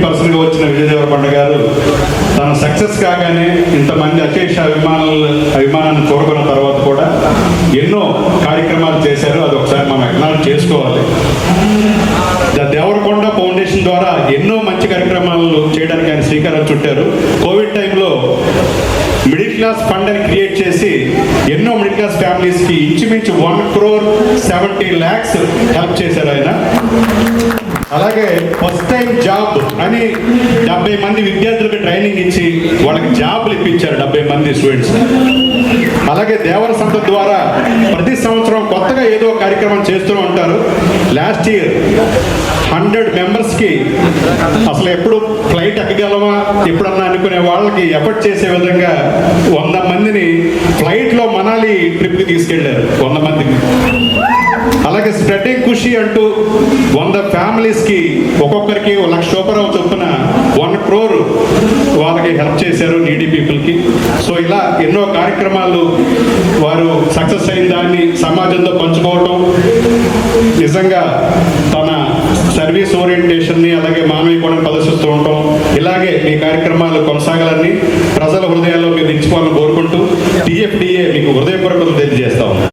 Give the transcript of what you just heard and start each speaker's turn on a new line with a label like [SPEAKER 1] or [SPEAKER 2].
[SPEAKER 1] పర్సన్గా వచ్చిన విజయ్ గారు తను సక్సెస్ కాగానే ఇంతమంది అశేష అభిమానులు అభిమానాన్ని కోరుకున్న తర్వాత కూడా ఎన్నో కార్యక్రమాలు చేశారు. అది ఒకసారి మనం ఎక్నాలజ్ చేసుకోవాలి. దేవరకొండ ఫౌండేషన్ ద్వారా ఎన్నో మంచి కార్యక్రమాలు చేయడానికి ఆయన శ్రీకారం చుట్టారు. కోవిడ్ టైంలో మిడిల్ క్లాస్ ఫండ్ అని క్రియేట్ చేసి ఎన్నో మిడిల్ క్లాస్ ఫ్యామిలీస్కి ఇంచుమించు one crore seventy lakhs help చేశారు ఆయన. అలాగే ఫస్ట్ టైం జాబ్ కానీ డెబ్బై మంది విద్యార్థులకు ట్రైనింగ్ ఇచ్చి వాళ్ళకి జాబ్లు ఇప్పించారు డెబ్బై మంది స్టూడెంట్స్ అలాగే దేవర సంత ద్వారా ప్రతి సంవత్సరం కొత్తగా ఏదో కార్యక్రమం చేస్తూ ఉంటారు. లాస్ట్ ఇయర్ హండ్రెడ్ మెంబర్స్కి అసలు ఎప్పుడు ఫ్లైట్ ఎక్కగలమా ఎప్పుడన్నా అనుకునే వాళ్ళకి ఎఫర్ట్ చేసే విధంగా వంద మందిని ఫ్లైట్లో మనాలి ట్రిప్కి తీసుకెళ్ళారు వంద మందికి అలాగే స్ప్రెడ్డింగ్ ఖుషి అంటూ వంద ఫ్యామిలీస్కి ఒక్కొక్కరికి ఒక లక్ష రూపాయలు చొప్పున వన్ క్రోర్ వాళ్ళకి హెల్ప్ చేశారు నీడీ పీపుల్కి సో ఇలా ఎన్నో కార్యక్రమాలు వారు సక్సెస్ అయిన దాన్ని సమాజంతో పంచుకోవటం నిజంగా తన సర్వీస్ ఓరియంటేషన్ని అలాగే మానవీయ కూడా ప్రదర్శిస్తూ ఉంటాం ఇలాగే మీ కార్యక్రమాలు కొనసాగాలని ప్రజల హృదయాల్లో మీరు నిలిచిపోవాలని కోరుకుంటూ టీఎఫ్డిఏ మీకు హృదయపూర్వకం తెలియజేస్తా ఉన్నాం